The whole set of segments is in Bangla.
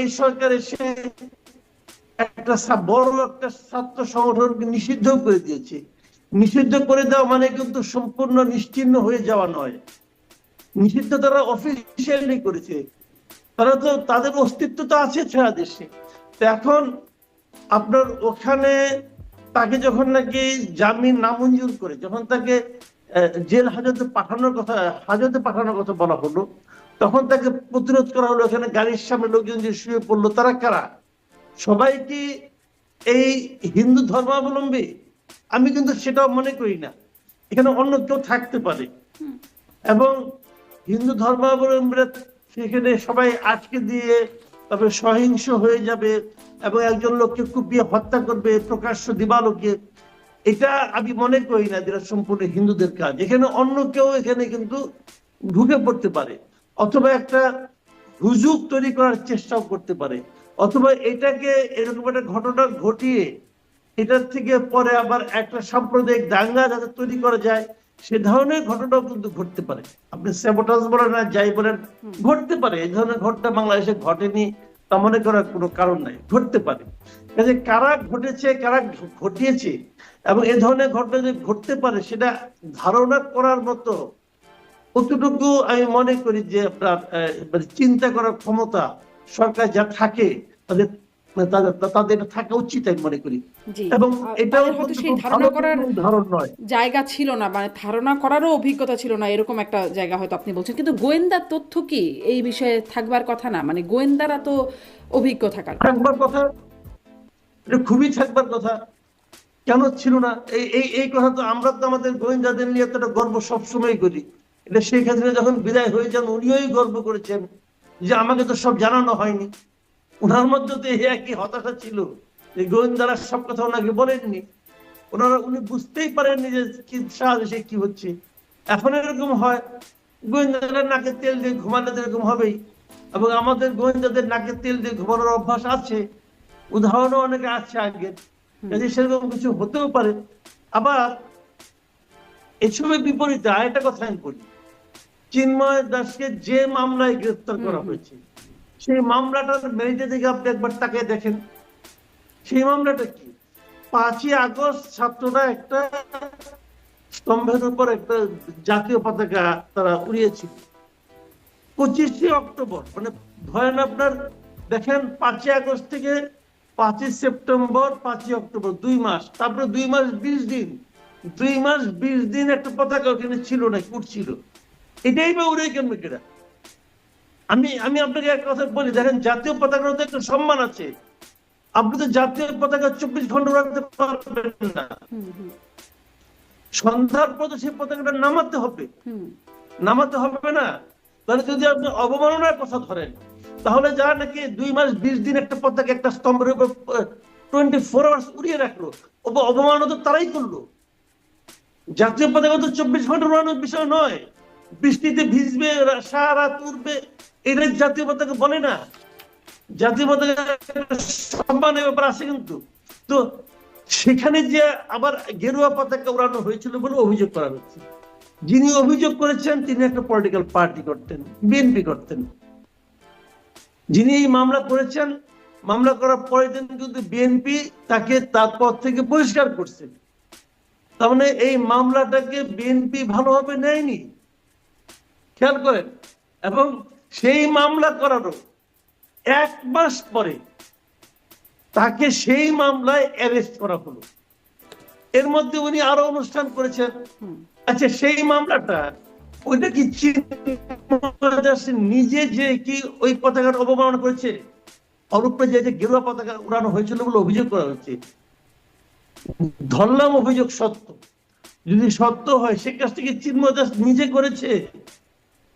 এই সরকার এসে একটা বড় একটা ছাত্র সংগঠনকে নিষিদ্ধ করে দিয়েছে। নিষিদ্ধ করে দেওয়া মানে কিন্তু সম্পূর্ণ নিশ্চিহ্ন হয়ে যাওয়া নয়। নিষিদ্ধ তারা অফিসিয়ালি করেছে। তারা তো, তাদের অস্তিত্ব তো আছে সারা দেশে। তো এখন আপনার ওখানে তাকে যখন নাকি জামিন নামঞ্জুর করে, যখন তাকে জেল হাজতে পাঠানোর কথা হাজতে পাঠানোর কথা বলা হলো। তখন তাকে প্রতিরোধ করা হলো এখানে গাড়ির সামনে লোকজন যে শুয়ে পড়ল তারা কারা? সবাই কি এই হিন্দু ধর্মাবলম্বী? আমি কিন্তু সেটাও মনে করি না। এখানে অন্য কেউ থাকতে পারে। এবং হিন্দু ধর্মাবলম্বীরা সেখানে সবাই আটকে দিয়ে তবে সহিংস হয়ে যাবে এবং একজন লোককে কুপিয়ে হত্যা করবে প্রকাশ্য দিবালোকে এটা আমি মনে করি না যেটা সম্পূর্ণ হিন্দুদের কাজ। এখানে অন্য কেউ এখানে কিন্তু ঢুকে পড়তে পারে অথবা একটা হুজুগ তৈরি করার চেষ্টাও করতে পারে অথবা এটাকে এরকম একটা ঘটনা ঘটিয়ে এটার থেকে পরে আবার একটা সাম্প্রদায়িক দাঙ্গা যাতে তৈরি করা যায় সে ধরনের ঘটনাও কিন্তু ঘটতে পারে। আপনি স্যাবোটাজ বলেন আর যাই বলেন ঘটতে পারে। এই ধরনের ঘটনা বাংলাদেশে ঘটেনি তা মনে করার কোনো কারণ নাই ঘটতে পারে। কাজে কারা ঘটেছে কারা ঘটিয়েছে এবং এ ধরনের ঘটনা যে ঘটতে পারে সেটা ধারণা করার মতো কতটুকু আমি মনে করি যে আপনার মানে চিন্তা করার ক্ষমতা সরকার যা থাকে তাদের তাদের থাকা উচিত আমি মনে করি। এবং এটাও সেই ধারণা করার নয়। জায়গা ছিল না মানে ধারণা করারও অভিজ্ঞতা ছিল না এরকম একটা জায়গা হয়তো আপনি বলছেন। কিন্তু গোয়েন্দার তথ্য কি এই বিষয়ে থাকবার কথা না? মানে গোয়েন্দারা তো অভিজ্ঞ থাকার। থাকবার কথা এটা খুবই থাকবার কথা। কেন ছিল না? এই এই কথা তো আমরা তো আমাদের গোয়েন্দাদের নিয়ে এতটা গর্ব সবসময় করি। এটা শেখ হাসিনা যখন বিদায় হয়ে যান উনিই গর্ব করেছেন যে আমাকে তো সব জানানো হয়নি। ওনার মধ্যে তো এই একই হতাশা ছিল যে গোয়েন্দারা সব কথা ওনাকে বলেননি। ওনারা, উনি বুঝতেই পারেননি যে কি সাহায্যে কি হচ্ছে। এখন এরকম হয় গোয়েন্দারা নাকে তেল দিয়ে ঘুমালে তো এরকম হবেই। এবং আমাদের গোয়েন্দাদের নাকে তেল দিয়ে ঘুমানোর অভ্যাস আছে। উদাহরণও অনেকে আছে আগে। কাজে সেরকম কিছু হতেও পারে। আবার এসবের বিপরীতে আরেকটা কথা আমি বলি। চিন্ময় দাসকে যে মামলায় গ্রেফতার করা হয়েছে সেই মামলাটার মেরিটে থেকে আপনি একবার তাকে দেখেন। সেই মামলাটা কি? পাঁচই আগস্ট ছাত্ররা একটা স্তম্ভের উপর একটা জাতীয় পতাকা তারা উড়িয়েছিল। পঁচিশে অক্টোবর মানে ধরেন আপনার দেখেন পাঁচই আগস্ট থেকে পাঁচই সেপ্টেম্বর পাঁচই অক্টোবর দুই মাস। তারপরে দুই মাস বিশ দিন। দুই মাস বিশ দিন একটা পতাকা ওখানে ছিল না উঠছিল এটাই বা উড়ে কেমন কেরা আমি আমি আপনাকে এক কথা বলি দেখেন জাতীয় পতাকার তো একটা সম্মান আছে। আপনি তো জাতীয় পতাকা চব্বিশ ঘণ্টা রাখতে পারবেন না। সন্ধ্যার পর সেই পতাকাটা নামাতে হবে। নামাতে হবে না। তাহলে যদি আপনি অবমাননার কথা ধরেন তাহলে যারা নাকি দুই মাস বিশ দিন একটা পতাকা একটা স্তম্ভের উপর টোয়েন্টি ফোর আওয়ার্স উড়িয়ে রাখল। অব- অবমাননা তো তারাই করল। জাতীয় পতাকা তো চব্বিশ ঘণ্টা উড়ানোর বিষয় নয়। বৃষ্টিতে ভিজবে, সারা উঠবে এটা জাতীয় পতাকা বলে না। জাতীয় পতাকা সম্মানের ব্যাপার আছে কিন্তু। তো সেখানে যে আবার গেরুয়া পতাকা উড়ানো হয়েছিল বলে অভিযোগ করা হচ্ছে। যিনি অভিযোগ করেছেন, তিনি একটা পলিটিক্যাল পার্টি করতেন বিএনপি করতেন। যিনি এই মামলা করেছেন মামলা করার পরে দিন কিন্তু বিএনপি তাকে তার পদ থেকে বহিষ্কার করছে। তার মানে এই মামলাটাকে বিএনপি ভালোভাবে নেয়নি। খেয়াল করেন এবং সেই মামলা করারও এক মাস পরে তাকে সেই মামলায় অ্যারেস্ট করা হলো। এর মধ্যে উনি আরও অনুষ্ঠান করেছেন। আচ্ছা সেই মামলাটা ওইটা কি নিজে যে কি ওই পতাকার অবমাননা করেছে? অরূপে যে যে গেরুয়া পতাকা উড়ানো হয়েছিল বলে অভিযোগ করা হচ্ছে ধরলাম অভিযোগ সত্য। যদি সত্য হয়, সে কাজটি কি চিন্ময় দাস নিজে করেছে?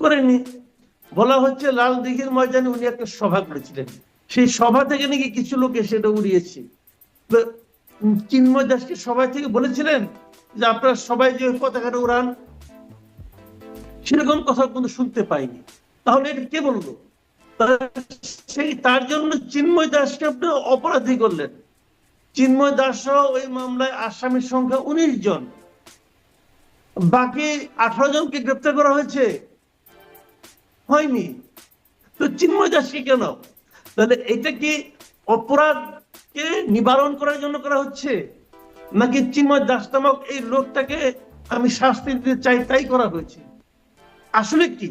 করেনি। বলা হচ্ছে লাল দিঘির ময়দানে উনি একটা সভা করেছিলেন। সেই সভা থেকে নাকি কিছু লোক এসে এটা উড়িয়েছে। চিন্ময় দাসকে সবাই থেকে বলেছিলেন যে আপনারা সবাই যে পতাকাটা উড়ান সেরকম কথা কিন্তু শুনতে পাইনি। তাহলে এটা কে বলল? সেই, তার জন্য চিন্ময় দাসকে আপনি অপরাধী করলেন। চিন্ময় দাস ওই মামলায় আসামির সংখ্যা উনিশ জন। বাকি আঠারো জনকে গ্রেপ্তার করা হয়েছে। হয়নি। তো চিন্ময় দাসকে কেন? তাহলে এটা কি অপরাধকে নিবারণ করার জন্য করা হচ্ছে? নাকি চিন্ময় দাস নামক এই লোকটাকে আমি শাস্তি দিতে চাই, তাই করা হয়েছে? আসলে কি?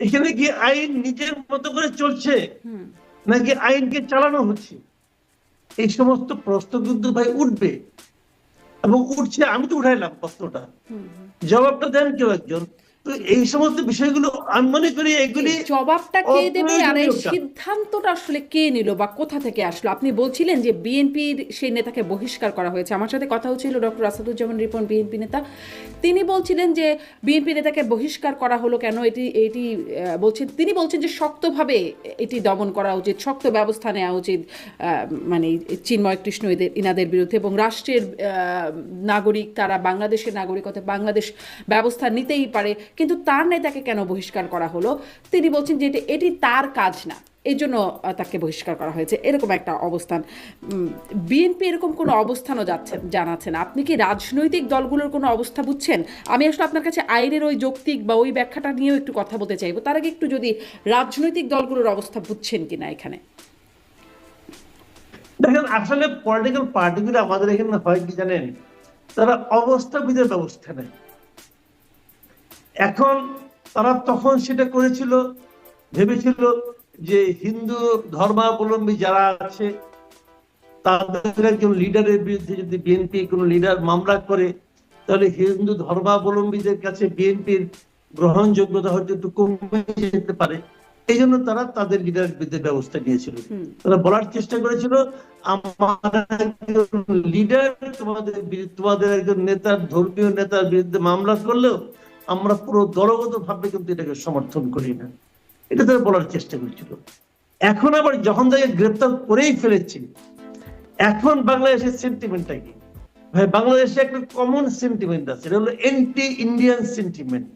এখানে কি আইন নিজের মতো করে চলছে? নাকি আইনকে চালানো হচ্ছে? এই সমস্ত প্রশ্ন কিন্তু ভাই উঠবে। এবং উঠছে আমি তো উঠাইলাম প্রশ্নটা। জবাবটা দেন কেউ একজন। তো এই সমস্ত বিষয়গুলো আমি মনে করি এগুলি জবাবটা কে দেবে আর এই সিদ্ধান্তটা আসলে কে নিল বা কোথা থেকে আসলো? আপনি বলছিলেন যে বিএনপির সেই নেতাকে বহিষ্কার করা হয়েছে। আমার সাথে কথা হচ্ছিল ডক্টর আসাদুজ্জামান রিপন বিএনপি নেতা। তিনি বলছিলেন যে বিএনপি নেতাকে বহিষ্কার করা হলো কেন? এটি এটি বলছেন তিনি বলছেন যে শক্তভাবে এটি দমন করা উচিত শক্ত ব্যবস্থা নেওয়া উচিত আহ, মানে চিন্ময় কৃষ্ণ এদের ইনাদের বিরুদ্ধে এবং রাষ্ট্রের আহ, নাগরিক তারা বাংলাদেশের নাগরিকতা বাংলাদেশ ব্যবস্থা নিতেই পারে। কিন্তু তার নেতাকে কেন বহিষ্কার করা হলো? তিনি বলছেন যে এটি- তার কাজ না। এই জন্য তাকে বহিষ্কার করা হয়েছে। এরকম একটা অবস্থান। বিএনপি এরকম কোনো অবস্থানও যাচ্ছে, জানাচ্ছে না। আপনি কি রাজনৈতিক দলগুলোর কোনো অবস্থা বুঝছেন? আমি আসলে আপনার কাছে আইনের ওই যৌক্তিক বা ওই ব্যাখ্যাটা নিয়েও একটু কথা বলতে চাইব। তার আগে একটু যদি রাজনৈতিক দলগুলোর অবস্থা বুঝছেন কিনা এখানে। দেখেন, আসলে পলিটিক্যাল পার্টিগুলো আমাদের এখানে হয় কি জানেন? তারা অবস্থা বিধের ব্যবস্থা নেয়। এখন তারা তখন সেটা করেছিল ভেবেছিল যে হিন্দু ধর্মাবলম্বী যারা আছে তাদের একজন লিডারের বিরুদ্ধে যদি বিএনপি কোনো লিডার মামলা করে তাহলে হিন্দু ধর্মাবলম্বীদের কাছে বিএনপির গ্রহণযোগ্যতা হয়তো একটু কমে যেতে পারে। এই জন্য তারা তাদের লিডারের বিরুদ্ধে ব্যবস্থা নিয়েছিল। তারা বলার চেষ্টা করেছিল আমার লিডার তোমাদের তোমাদের একজন নেতার ধর্মীয় নেতার বিরুদ্ধে মামলা করলেও আমরা পুরো দলগত ভাবে কিন্তু এটাকে সমর্থন করি না। এটা তারা বলার চেষ্টা করেছিল। এখন আবার যখন তাকে গ্রেপ্তার করেই ফেলেছে এখন বাংলাদেশের সেন্টিমেন্টটা কি? ভাই বাংলাদেশে একটা কমন সেন্টিমেন্ট আছে এটা হলো এন্টি ইন্ডিয়ান সেন্টিমেন্ট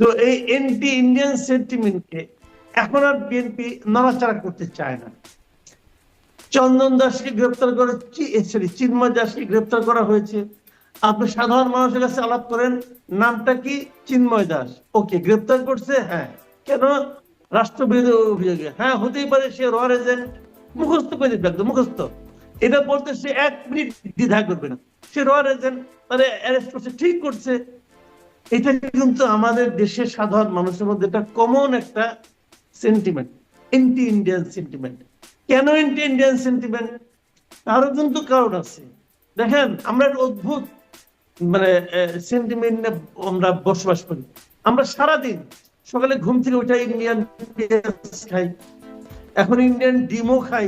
তো এই এন্টি ইন্ডিয়ান সেন্টিমেন্টকে এখন আর বিএনপি নাড়াচাড়া করতে চায় না। চন্দন দাসকে গ্রেপ্তার করা সরি চিন্ময় দাসকে গ্রেপ্তার করা হয়েছে। আপনি সাধারণ মানুষের কাছে আলাপ করেন, নামটা কি? চিন্ময় দাস। ওকে, গ্রেপ্তার করছে? হ্যাঁ। কেন? রাষ্ট্রবিরোধী অভিযোগে। হ্যাঁ হতেই পারে সে এজেন্ট। মুখস্থ করে একদম মুখস্থ। এটা বলতে সে এক মিনিট দ্বিধা করবে না। সে এজেন্ট তাহলে অ্যারেস্ট করছে, ঠিক করছে। এটা কিন্তু আমাদের দেশের সাধারণ মানুষের মধ্যে কমন একটা সেন্টিমেন্ট এন্টি ইন্ডিয়ান সেন্টিমেন্ট কেন এন্টি ইন্ডিয়ান সেন্টিমেন্ট তারও কিন্তু কারণ আছে। দেখেন, আমরা একটা অদ্ভুত মানে সেন্টিমেন্ট আমরা বসবাস করি। আমরা সারাদিন সকালে ঘুম থেকে উঠে ইন্ডিয়ান খাই। এখন ইন্ডিয়ান ডিমও খাই।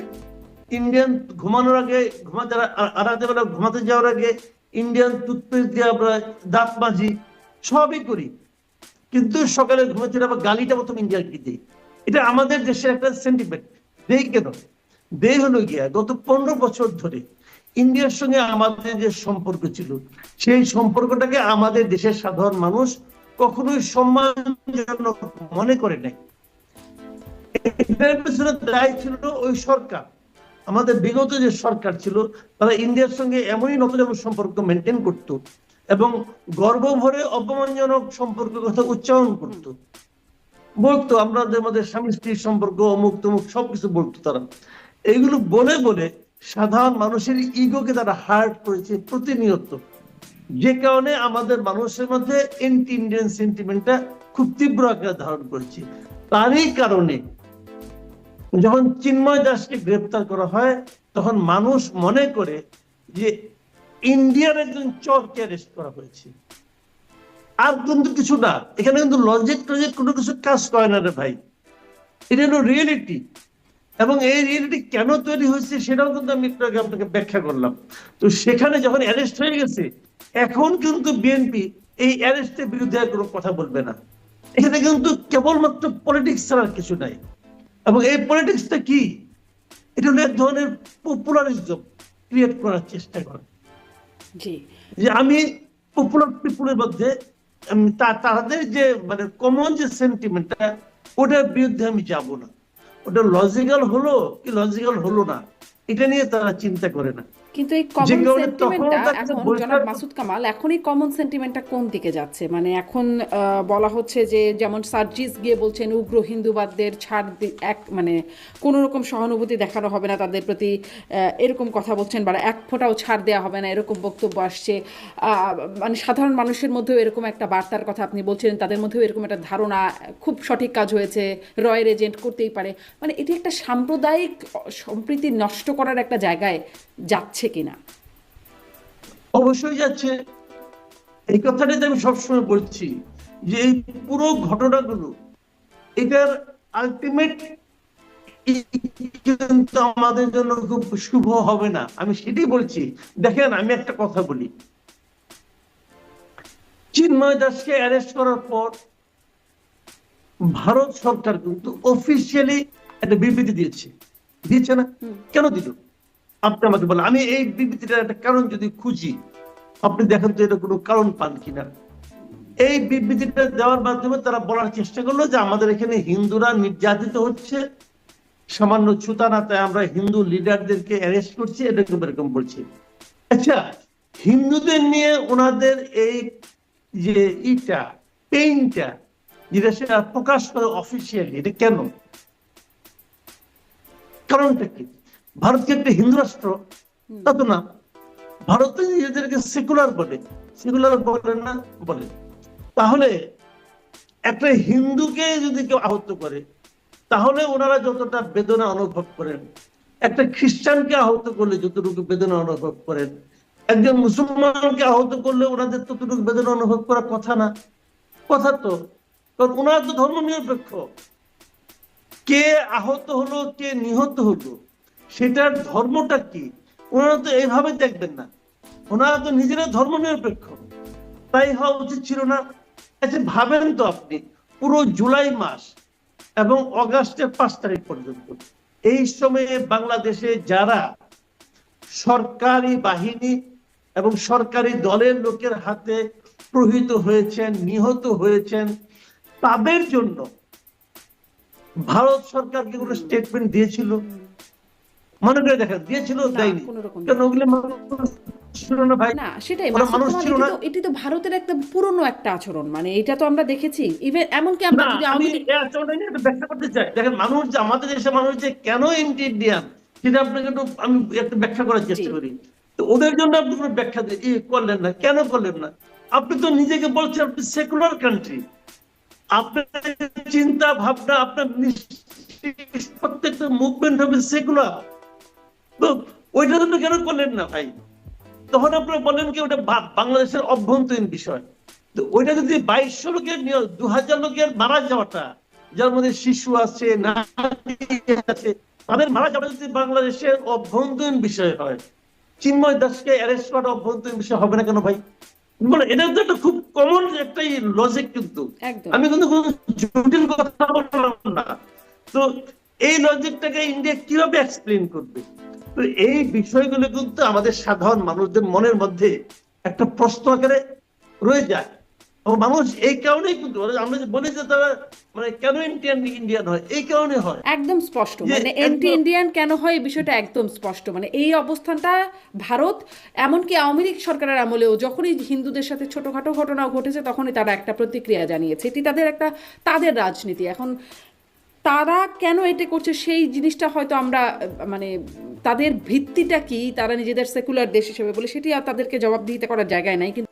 ইন্ডিয়ান ঘুমানোর আগে, ঘুমাতে বেলা ঘুমাতে যাওয়ার আগে ইন্ডিয়ান টুথপেস্ট দিয়ে আমরা দাঁত মাজি, সবই করি। কিন্তু সকালে ঘুমাতে আবার গালিটা প্রথম ইন্ডিয়াকে দিই। এটা আমাদের দেশের একটা সেন্টিমেন্ট দেই কেন? দেই হলো গিয়া গত পনেরো বছর ধরে ইন্ডিয়ার সঙ্গে আমাদের যে সম্পর্ক ছিল, সেই সম্পর্কটাকে আমাদের দেশের সাধারণ মানুষ কখনোই সম্মানজনক মনে করে নাই। দায়ী ছিল ওই সরকার। আমাদের বিগত যে সরকার ছিল, তারা ইন্ডিয়ার সঙ্গে এমনই নতুন সম্পর্ক মেনটেন করত এবং গর্ব ভরে অপমানজনক সম্পর্কের কথা উচ্চারণ করত। বলতো আমাদের স্বামী স্ত্রীর সম্পর্ক অমুক তমুক সবকিছু বলতো তারা। এইগুলো বলে বলে সাধারণ মানুষের ইগোকে তারা হার্ট করেছে, প্রতিনিয়ত। যে কারণে আমাদের মানুষের মধ্যে এন্টি ইন্ডিয়ান সেন্টিমেন্টটা খুব তীব্র আকার ধারণ করেছে। তারই কারণে যখন চিন্ময় দাসকে গ্রেপ্তার করা হয়, তখন মানুষ মনে করে যে ইন্ডিয়ার একজন চরকে অ্যারেস্ট করা হয়েছে। আর কিন্তু কিছু না, এখানে কিন্তু লজিক টজিক কোনো কিছু কাজ করে না রে ভাই। এটা হলো রিয়েলিটি এবং এই রিয়েলিটি কেন তৈরি হয়েছে সেটাও কিন্তু আমি একটু আগে আপনাকে ব্যাখ্যা করলাম। তো সেখানে যখন অ্যারেস্ট হয়ে গেছে এখন কিন্তু বিএনপি এই অ্যারেস্টের বিরুদ্ধে আর কোনো কথা বলবে না। এখানে কিন্তু কেবলমাত্র পলিটিক্স ছাড়া কিছু নাই। এবং এই পলিটিক্সটা কি? এটা হলো এক ধরনের পপুলারিজম ক্রিয়েট করার চেষ্টা করে। যে আমি পপুলার পিপুলের মধ্যে তাদের যে মানে কমন যে সেন্টিমেন্টটা ওটার বিরুদ্ধে আমি যাব না। ওটা লজিক্যাল হলো কি লজিক্যাল হলো না? এটা নিয়ে তারা চিন্তা করে না। কিন্তু এই কমন সেন্টিমেন্টটা এখন জনাব মাসুদ কামাল এখন এই কমন সেন্টিমেন্টটা কোন দিকে যাচ্ছে? মানে এখন বলা হচ্ছে যে যেমন সার্জিস গিয়ে বলছেন উগ্র হিন্দুবাদদের ছাড় এক মানে কোনো রকম সহানুভূতি দেখানো হবে না তাদের প্রতি এরকম কথা বলছেন বা এক ফোঁটাও ছাড় দেওয়া হবে না এরকম বক্তব্য আসছে। মানে সাধারণ মানুষের মধ্যেও এরকম একটা বার্তার কথা আপনি বলছিলেন তাদের মধ্যেও এরকম একটা ধারণা খুব সঠিক কাজ হয়েছে রয়ের এজেন্ট করতেই পারে। মানে এটি একটা সাম্প্রদায়িক সম্প্রীতি নষ্ট করার একটা জায়গায় যাচ্ছে। কিনা? অবশ্যই যাচ্ছে। এই কথাটাই আমি সবসময় বলছি যে এই পুরো ঘটনাগুলো এটার আলটিমেট কিন্তু আমাদের জন্য খুব শুভ হবে না। আমি সেটাই বলছি। দেখেন আমি একটা কথা বলি। চিন্ময় দাসকে অ্যারেস্ট করার পর ভারত সরকার কিন্তু অফিসিয়ালি একটা বিবৃতি দিয়েছে। দিয়েছে না? কেন দিল? আপনি আমাকে বলেন, আমি এই বিবৃতিটার একটা কারণ যদি খুঁজি, আপনি দেখেন তো এটা কোনো কারণ পান কিনা। এই বিবৃতিটা দেওয়ার মাধ্যমে তারা বলার চেষ্টা করল যে আমাদের এখানে হিন্দুরা নির্যাতিত হচ্ছে, সামান্য ছুতানা তাই আমরা হিন্দু লিডারদেরকে অ্যারেস্ট করছি, এরকম এরকম বলছি। আচ্ছা হিন্দুদের নিয়ে ওনাদের এই যে ইটা পেইনটা যেটা সেটা প্রকাশ করে অফিসিয়ালি এটা কেন? কারণটা কি? ভারত কি একটা হিন্দু রাষ্ট্র তা তো না। ভারত তো নিজেদেরকে সেকুলার বলে সেকুলার বলে না বলে। তাহলে একটা হিন্দুকে যদি কেউ আহত করে তাহলে ওনারা যতটা বেদনা অনুভব করেন একটা খ্রিস্টানকে আহত করলে যতটুকু বেদনা অনুভব করেন একজন মুসলমানকে আহত করলে ওনাদের ততটুকু বেদনা অনুভব করার কথা না। কথা তো। কারণ ওনারা তো ধর্ম নিরপেক্ষ কে আহত হলো কে নিহত হলো সেটার ধর্মটা কি? ওনারা তো এইভাবে দেখবেন না। ওনারা তো নিজেরা ধর্ম নিরপেক্ষ তাই হওয়া উচিত ছিল না। আচ্ছা ভাবেন তো আপনি, পুরো জুলাই মাস এবং অগাস্টের পাঁচ তারিখ পর্যন্ত এই সময়ে বাংলাদেশে যারা সরকারি বাহিনী এবং সরকারি দলের লোকের হাতে প্রহিত হয়েছেন, নিহত হয়েছেন, তাদের জন্য ভারত সরকার কি কোনো স্টেটমেন্ট দিয়েছিল? মনে করে দেখেন দিয়েছিল দেয়নি। ওগুলো মানুষ না সেটাই ওরা মাসুদ মানুষ কামাল, ছিল এটি না? তো ভারতের একটা পুরনো একটা আচরণ মানে এটা তো আমরা দেখেছি। ইভেন এমনকি আমরা আমি আওয়ামী লীগ- এই আচরণটা নিয়ে একটু ব্যাখ্যা করতে চাই। দেখেন মানুষ যে আমাদের দেশে মানুষ যে কেন এন্টি ইন্ডিয়ান সেটা আপনাকে একটু আমি একটু ব্যাখ্যা করার চেষ্টা করি। তো ওদের জন্য আপনি কোনো ব্যাখ্যা করলেন না কেন করলেন না? আপনি তো নিজেকে বলছেন আপনি সেকুলার কান্ট্রি আপনার চিন্তা ভাবনা আপনার প্রত্যেকটা মুভমেন্ট হবে সেকুলার তো ওইটা জন্য কেন করলেন না ভাই? তখন আপনারা বলেন কি ওটা বাংলাদেশের অভ্যন্তরীণ বিষয়। তো ওইটা যদি বাইশশো লোকের দু হাজার লোকের মারা যাওয়াটা যার মধ্যে শিশু আছে নারী আছে তাদের মারা যাওয়াটা যদি বাংলাদেশের অভ্যন্তরীণ বিষয় হয় চিন্ময় দাসকে অ্যারেস্ট করা অভ্যন্তরীণ বিষয় হবে না কেন ভাই? বলে এটা তো একটা খুব কমন একটা লজিক কিন্তু। আমি কিন্তু কোনো জটিল কথা বললাম না। তো এই লজিকটাকে ইন্ডিয়া কীভাবে এক্সপ্লেন করবে? তো এই বিষয়গুলো কিন্তু আমাদের সাধারণ মানুষদের মনের মধ্যে একটা প্রশ্ন আকারে রয়ে যায়। ও মানুষ এই কারণেই কিন্তু আমরা যে বলি যে তারা মানে কেন ইন্ডিয়ান ইন্ডিয়ান হয় এই কারণে হয়। একদম স্পষ্ট। মানে এন্টি ইন্ডিয়ান কেন হয় এই বিষয়টা একদম স্পষ্ট। মানে এই অবস্থানটা ভারত এমনকি আওয়ামী লীগ সরকারের আমলেও যখনই হিন্দুদের সাথে ছোটখাটো ঘটনা ঘটেছে তখনই তারা একটা প্রতিক্রিয়া জানিয়েছে। এটি তাদের একটা তাদের রাজনীতি। এখন তারা কেন এটা করছে? সেই জিনিসটা হয়তো আমরা মানে তাদের ভিত্তিটা কি? তারা নিজেদের সেকুলার দেশ হিসেবে বলে সেটি আর তাদেরকে জবাবদিহিতা করার জায়গায় নাই, কিন্তু